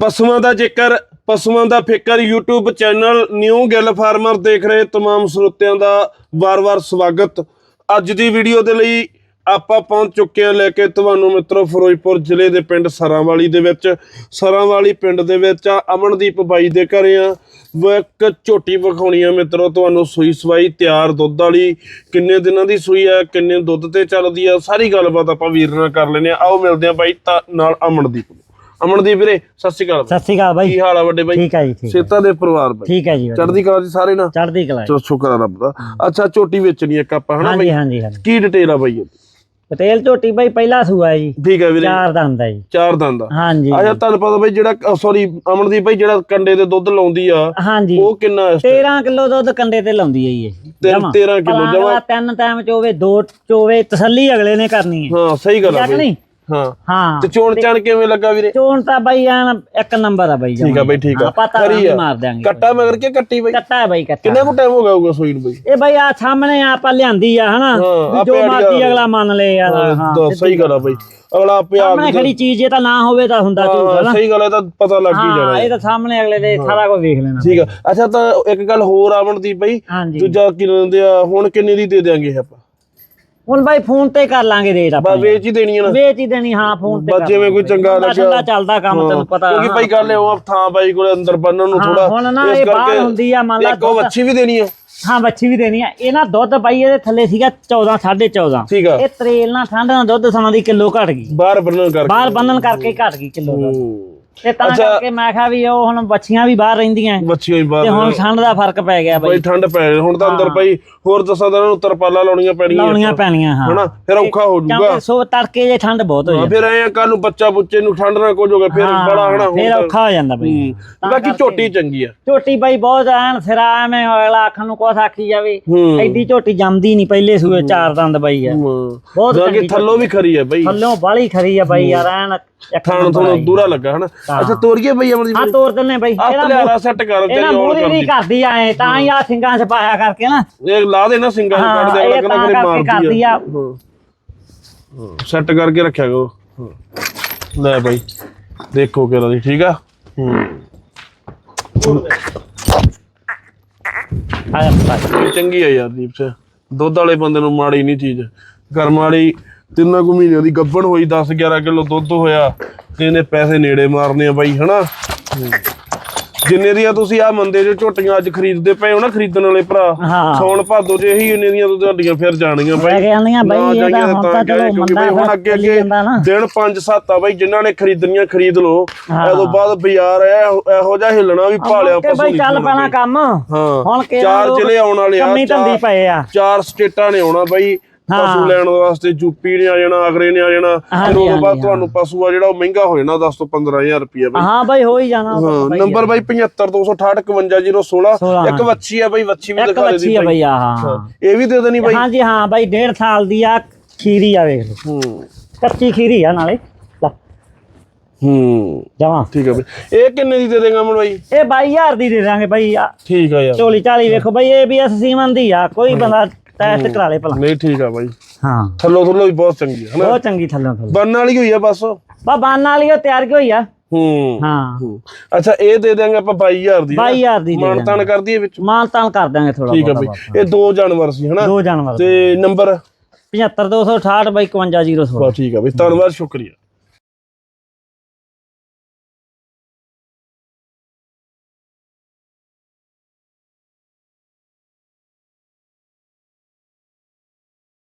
ਪਸ਼ੂਆਂ ਦਾ ਜੇਕਰ ਪਸ਼ੂਆਂ ਦਾ ਫਿਕਰ YouTube channel new Gill farmer ਦੇਖ ਰਹੇ तमाम ਸਰੋਤਿਆਂ ਦਾ ਵਾਰ-ਵਾਰ ਸਵਾਗਤ ਅੱਜ ਦੀ ਵੀਡੀਓ ਦੇ ਲਈ ਆਪਾਂ ਪਹੁੰਚ ਚੁੱਕੇ ਹਾਂ ਲੈ ਕੇ ਤੁਹਾਨੂੰ ਮਿੱਤਰੋ ਫਿਰੋਜ਼ਪੁਰ ਜ਼ਿਲ੍ਹੇ ਦੇ ਪਿੰਡ ਸਰਾਂਵਾਲੀ ਦੇ ਵਿੱਚ ਸਰਾਂਵਾਲੀ ਪਿੰਡ ਦੇ ਵਿੱਚ ਆ ਅਮਨਦੀਪ ਬਾਈ ਦੇ ਘਰੇ ਆ ਉਹ ਇੱਕ ਝੋਟੀ ਵਿਖਾਉਣੀ ਆ ਮਿੱਤਰੋ ਤੁਹਾਨੂੰ ਸੂਈ ਸਵਾਈ ਤਿਆਰ ਦੁੱਧ ਵਾਲੀ ਕਿੰਨੇ ਦਿਨਾਂ ਦੀ ਸੂਈ ਆ ਕਿੰਨੇ ਦੁੱਧ ਤੇ ਚੱਲਦੀ ਆ ਸਾਰੀ ਗੱਲਬਾਤ ਆਪਾਂ ਵੀਰ ਨਾਲ ਕਰ ਲੈਨੇ ਆ ਆਓ ਮਿਲਦੇ ਆ ਬਾਈ ਤਾਂ ਨਾਲ ਅਮਨਦੀਪ ਨੂੰ ਅਮਨਦੀਪ ਵੀਰੇ ਸਤਿ ਸ਼੍ਰੀ ਅਕਾਲ ਸਤਿ ਸ਼੍ਰੀ ਅਕਾਲ ਬਾਈ। ਕੀ ਹਾਲ ਆ ਵੱਡੇ ਬਾਈ? ਠੀਕ ਹੈ ਜੀ ਠੀਕ ਸੇਤਾ ਦੇ ਪਰਿਵਾਰ ਬਾਈ। ਠੀਕ ਹੈ ਜੀ। ਚੜ੍ਹਦੀ ਕਲਾ ਜੀ ਸਾਰੇ ਨਾ? ਚੜ੍ਹਦੀ ਕਲਾ ਚਲੋ ਸ਼ੁਕਰ ਆ ਰੱਬ ਦਾ। ਅੱਛਾ ਝੋਟੀ ਵੇਚਣੀ ਇੱਕ ਆਪਾਂ ਹਨਾ ਬਾਈ? ਹਾਂਜੀ ਹਾਂਜੀ। ਕੀ ਡਿਟੇਲ ਆ ਬਾਈ ਇਹਦੀ? ਪਟੇਲ ਝੋਟੀ ਬਾਈ ਪਹਿਲਾ ਸੂਆ ਜੀ। ਠੀਕ ਹੈ ਵੀਰੇ। ਚਾਰ ਦੰਦ ਹੈ ਜੀ। ਚਾਰ ਦੰਦ ਆ। ਹਾਂਜੀ। ਅੱਛਾ ਤੁਹਾਨੂੰ ਪਤਾ ਬਾਈ ਜਿਹੜਾ ਸੌਰੀ ਅਮਨਦੀਪ ਬਾਈ ਜਿਹੜਾ ਕੰਡੇ ਤੇ ਦੁੱਧ ਲਾਉਂਦੀ ਆ ਹਾਂਜੀ। ਉਹ ਕਿੰਨਾ ਇਸ 13 ਕਿਲੋ ਦੁੱਧ ਕੰਡੇ ਤੇ ਲਾਉਂਦੀ ਹੈ ਜੀ ਇਹ। ਤੇ ਜਮਾਂ। 13 ਕਿਲੋ ਜਮਾਂ। ਤਿੰਨ ਟਾਈਮ ਚੋਵੇ ਦੋ ਚੋਵੇ ਤਸੱਲੀ ਅਗਲੇ ਨੇ ਕਰਨੀ ਹੈ। ਹਾਂ ਸਹੀ ਗੱਲ ਆ ਬਾਈ। ਹਾਂ। ਹਾਂ। ਤੇ ਚੋਣ ਚਾਣ ਕਿਵੇਂ ਲੱਗਾ ਵੀਰੇ? ਚੋਣ ਤਾਂ ਬਾਈ ਐਨ ਇੱਕ ਨੰਬਰ ਆ ਬਾਈ ਠੀਕ ਆ ਬਾਈ ਠੀਕ ਆ। ਪਤਾ ਨਹੀਂ ਆ। ਮਾਰ ਦਿਆਂਗੇ। ਕੱਟਾ ਮਗਰ ਕੇ ਕੱਟੀ ਬਾਈ? ਕੱਟਾ ਹੈ ਬਾਈ ਕੱਟਾ। ਕਿੰਨਾ ਕੁ ਟਾਈਮ ਹੋ ਗਿਆ ਹੋਊਗਾ ਸੂਈ ਨੂੰ ਬਾਈ? ਇਹ ਬਾਈ ਆ ਸਾਹਮਣੇ ਆਪਾਂ ਲਿਆਂਦੀ ਆ ਹਨਾ? ਜੋ ਆ। ਅਗਲਾ ਮੰਨ ਲੇ ਯਾਰ ਹਾਂ ਸਹੀ ਗੱਲ ਆ ਬਾਈ। ਅਗਲਾ ਆਪੇ ਆਪ ਸਾਹਮਣੇ ਖੜੀ ਚੀਜ਼ ਜੇ ਤਾਂ ਨਾ ਹੋਵੇ ਤਾਂ ਹੁੰਦਾ ਝੂਠ ਹਾਂ, ਨਾ ਸਹੀ ਗੱਲ ਹੈ ਤਾਂ ਪਤਾ ਲੱਗ ਹੀ ਹਾਂ ਜਾਣਾ। ਇਹ ਤਾਂ ਸਾਹਮਣੇ ਅਗਲੇ ਦੇ ਸਾਰਾ ਕੁਝ ਵੇਖ ਲੈਣਾ। ਠੀਕ ਆ। ਅੱਛਾ ਤਾਂ ਇੱਕ ਗੱਲ ਹੋਰ ਅਮਨਦੀਪ ਬਾਈ। ਹਾਂਜੀ। ਦੂਜਾ ਕੀ ਲੈਂਦੇ ਆ ਹੁਣ ਕਿੰਨੇ ਦੀ ਦੇ ਇਹ ਆਪਾਂ? ਹੁਣ ਬਾਈ ਫੋਨ ਤੇ ਕਰ ਲਾਂਗੇ ਰੇਟ ਆਪਾਂ ਵੇਚ ਹੀ ਦੇਣੀ ਆ ਨਾ। ਵੇਚ ਹੀ ਦੇਣੀ ਹਾਂ ਫੋਨ ਤੇ ਬਸ ਕਰ ਜਿਵੇਂ ਕੋਈ। ਚੰਗਾ ਲੱਗਿਆ। ਠੰਡਾ ਚੱਲਦਾ ਕੰਮ ਤੈਨੂੰ ਪਤਾ। ਕਿਉਂਕਿ ਭਾਈ ਇਹ ਉਹ ਥਾਂ ਬਾਈ ਕੋਲੇ ਅੰਦਰ ਬੰਨਣ ਨੂੰ ਥੋੜਾ ਹੁਣ ਨਾ ਇਹ ਬਾਹਰ ਹੁੰਦੀ ਆ, ਮੰਨ ਲਾ ਇੱਕ ਵੱਛੀ ਵੀ ਦੇਣੀ ਆ। ਹਾਂ ਬੱਚੀ ਵੀ ਦੇਣੀ ਆ। ਇਹ ਨਾ ਦੁੱਧ ਬਾਈ ਇਹਦੇ ਥੱਲੇ ਸੀਗਾ 14 14.5 ਠੀਕ ਆ। ਇਹ ਤਰੇਲ ਨਾਲ ਠੰਡ ਨਾਲ ਦੁੱਧ ਸਮਾਂ ਦੀ ਕਿਲੋ ਘਟ ਗਈ। ਬਾਹਰ ਬੰਨਣ ਕਰਕੇ। ਬਾਹਰ ਬੰਨਣ ਕਰਕੇ ਘਟ ਗਈ ਕਿਲੋ ਦੁੱਧ। ਤੇ ਤਾਂ ਕਰਕੇ ਮੈਂ ਕਿਹਾ ਵੀ ਉਹ ਹੁਣ ਬੱਚੀਆਂ ਵੀ ਬਾਹਰ ਰਹਿੰਦੀਆਂ। ਵੱਛੀਆਂ ਹੀ ਤੇ ਬਾਹਰ ਹੁਣ ਠੰਡ ਦਾ ਫ਼ਰਕ ਪੈ ਗਿਆ ਬਾਈ ਬਾਈ। ਠੰਡ ਪੈ ਰਹੀ ਹੁਣ ਤਾਂ ਅੰਦਰ ਭਾਈ ਹੋਰ ਦੱਸਾਂ ਤਾਂ ਨੂੰ ਤਰਪਾਲਾਂ ਲਾਉਣੀਆਂ ਪੈਣੀਆਂ ਲਾਉਣੀਆਂ ਪੈਣੀਆਂ ਹਾਂ। ਹਨਾ? ਫਿਰ ਔਖਾ ਹੋ ਜਾਊਗਾ। ਕਿਉਂਕਿ ਸੋ ਤੜਕੇ ਜੇ ਠੰਡ ਬਹੁਤ ਹੋ ਜਾਂਦੀ ਫਿਰ ਐ ਕੱਲ ਨੂੰ ਬੱਚਾ ਬੁੱਚੇ ਨੂੰ ਠੰਡ ਨਾ ਕੁਝ ਹੋ ਗਿਆ ਫਿਰ ਬੜਾ ਹਨਾ ਫਿਰ ਹੁੰਦਾ ਔਖਾ ਹੋ ਜਾਂਦਾ ਬਾਈ। ਬਾਕੀ ਝੋਟੀ ਚੰਗੀ ਆ। ਝੋਟੀ ਬਾਈ ਬਹੁਤ ਐਨ ਸਿਰਾ ਐਵੇਂ ਅਗਲਾ ਆਖਣ ਨੂੰ ਕੁਛ ਆਖੀ ਜਾਵੇ। ਹੂੰ। ਐਡੀ ਝੋਟੀ ਜੰਮਦੀ ਨਹੀਂ ਪਹਿਲੇ ਸੂਏ ਚਾਰ ਦੰਦ ਬਾਈ ਆ। ਬਹੁਤ ਚੰਗੀ ਥੱਲੋਂ ਵੀ ਖਰੀ ਆ ਬਾਈ। ਥੱਲੋਂ ਬਾਲੀ ਖਰੀ ਆ ਬਾਈ ਯਾਰ ਐਨ ਥਾਣ ਆਈ। ਦੂਰਾ ਲੱਗਾ ਹਨਾ? ਅੱਛਾ ਤੋਰੀਏ ਬਈ ਅਮਰਦੀਪ ਹਾਂ ਤੋਰ ਦਿੰਨੇ ਬਾਈ। ਇਹਦਾ ਲਿਆਰਾ ਸੈੱਟ ਕਰ ਮੂਹਰੇ ਨਹੀਂ ਕਰਦੀ ਕਰਦੀ ਆਏ ਤਾਂ ਹੀ ਆ ਸਿੰਘਾਂ 'ਚ ਪਾਇਆ ਕਰਕੇ ਨਾ। ਇਹ ਲਾ ਦੇ ਨਾ ਨੂੰ ਹਾਂ, ਕੱਢ ਦੇ ਤਾਂ ਕਹਿੰਦਾ ਕਰਕੇ ਮਾਰਦੀ ਕਰਦੀ ਆ। ਸੈੱਟ ਕਰਕੇ ਰੱਖਿਆ ਕਰੋ। ਲੈ ਬਾਈ ਦੇਖੋ ਕਿਹੜਾ ਦੀ ਠੀਕ ਆ? ਹੂੰ। ਆਇਆ ਚੰਗੀ ਆ ਯਾਰ ਦੀਪ ਸੇ ਦੁੱਧ ਵਾਲੇ ਬੰਦੇ ਨੂੰ ਮਾੜੀ ਨਹੀਂ ਚੀਜ਼। ਕਰਮ ਵਾਲੀ ਤਿੰਨਾਂ ਕੁ ਮਹੀਨਿਆਂ ਦੀ ਗੱਭਣ ਹੋਈ 10 11 ਕਿਲੋ ਦੁੱਧ ਹੋਇਆ ਤੇ ਇਹਨੇ ਪੈਸੇ ਨੇੜੇ ਮਾਰਨੇ ਆ ਬਾਈ ਹਨਾ। ਜਿੰਨੇ ਦੀਆਂ ਤੁਸੀਂ ਆ ਮੰਦੇ ਜੋ ਝੋਟੀਆਂ ਅੱਜ ਖਰੀਦਦੇ ਪਏ ਹੋ ਨਾ ਖਰੀਦਣ ਵਾਲੇ ਭਰਾ ਹਾਂ। ਸੌਣ ਭਾਦੋ ਚ ਇਹੀ ਇੰਨੇ ਦੀਆਂ ਤਾਂ ਤੁਹਾਡੀਆਂ ਫਿਰ ਜਾਣੀਆਂ ਲੈ ਬਾਈ ਕੇ ਆਉਂਦੀਆਂ ਨਾ ਹੁਣ ਤਾਂ ਮੰਦਾ ਹੁਣ ਅੱਗੇ ਚੱਲੀ ਅੱਗੇ ਜਾਂਦਾ ਨਾ। ਦਿਨ 5-7 ਆ ਬਾਈ ਜਿਨ੍ਹਾਂ ਨੇ ਖਰੀਦਣੀਆਂ ਖਰੀਦ ਲਓ। ਹਾਂ। ਇਹਦੋਂ ਬਾਅਦ ਬਾਜ਼ਾਰ ਇਹੋ ਇਹੋ ਜਿਹਾ ਹਿੱਲਣਾ ਵੀ ਭਾਲਿਆ ਕਿ ਬਾਈ ਚੱਲ ਪੈਣਾ ਕੰਮ। ਹਾਂ ਹੁਣ ਚਾਰ ਜ਼ਿਲ੍ਹੇ ਆਉਣ ਵਾਲੇ ਆ ਕੰਮੀ ਧੰਦੀ ਚਾਰ- ਪਏ ਆ। ਚਾਰ ਸਟੇਟਾਂ ਨੇ ਆਉਣਾ ਬਾਈ। ਪਸ਼ੂ ਲੈਣ ਵਾਸਤੇ ਯੂਪੀ ਨੇ ਆ ਜਾਣਾ ਅਗਰੇ ਨੇ ਆ ਜਾਣਾ ਫਿਰ ਤੋਂ ਬਾਅਦ ਤੁਹਾਨੂੰ ਪਸ਼ੂ ਆ ਜਿਹੜਾ ਉਹ ਮਹਿੰਗਾ ਹੋ ਜਾਣਾ 10 ਤੋਂ 15000 ਰੁਪਏ ਬਾਈ। ਹਾਂ ਬਾਈ ਹੋ ਹੀ ਜਾਣਾ ਉਹ ਹਾਂ ਨੰਬਰ ਬਾਈ 75268 16, ਇੱਕ ਵੱਛੀ ਆ ਬਾਈ ਵੱਛੀ ਵੀ ਦਿਖਾ ਦੇ ਦੀ ਬਾਈ। ਹਾਂ ਹਾਂ, ਇਹ ਵੀ ਦੇ ਦੇਣੀ ਬਾਈ। ਹਾਂਜੀ ਹਾਂ ਬਾਈ 1.5 ਸਾਲ ਦੀ ਆ ਖੀਰੀ ਆ ਵੇਖ ਲਓ। ਹੂੰ। ਕੱਚੀ ਖੀਰੀ ਆ ਨਾਲੇ। ਹੂੰ। ਜਮਾਂ ਠੀਕ ਆ ਬਾਈ। ਇਹ ਕਿੰਨੇ ਦੀ ਦੇ ਦੇਗਾ ਅਮਨ ਬਾਈ? ਇਹ 22000 ਦੀ ਦੇ ਦਾਂਗੇ ਬਾਈ ਠੀਕ ਆ ਯਾਰ। ਚੋਲੀ ਚਾਲੀ ਵੇਖੋ ਬਾਈ ਇਹ ਵੀ ਐਸ ਸੀਮਨ ਦੀ ਆ। ਕੋਈ ਬੰਦਾ ਟੈਸਟ ਕਰਾ ਲੇ ਭਲਾ। ਨਹੀਂ ਠੀਕ ਆ ਬਾਈ। ਹਾਂ। ਥੱਲੋਂ ਥੱਲੋਂ ਵੀ ਬਹੁਤ ਚੰਗੀ ਹਨਾ? ਬਹੁਤ ਚੰਗੀ ਥੱਲੋਂ ਥੱਲੋਂ। ਬੰਨ ਵਾਲੀ ਹੋਈ ਆ ਬਸ। ਬਾ ਬਾਨ ਹੀ ਉਹ ਤਿਆਰ ਕੀ ਹੋਈ ਆ? ਹੂੰ। ਹਾਂ। ਹੂੰ। ਅੱਛਾ ਇਹ ਦੇ ਦਿਆਂਗੇ ਆਪਾਂ 22000 ਦੀ 22000 ਦੀ ਦੇ ਦਾਂਗੇ ਮਾਨਤਾਨ ਕਰਦੀ ਹੈ ਵਿੱਚ? ਮਾਲ ਤਾਲ ਕਰ ਦਾਂਗੇ ਥੋੜਾ ਠੀਕ ਆ ਬਾਈ। ਇਹ ਦੋ ਜਾਨਵਰ ਸੀ ਹਨਾ? ਦੋ ਜਾਨਵਰ ਤੇ ਨੰਬਰ? 75268 ਬਾਈ 51016 ਬਸ ਠੀਕ ਆ ਬਾਈ ਧੰਨਵਾਦ ਸ਼ੁਕਰੀਆ।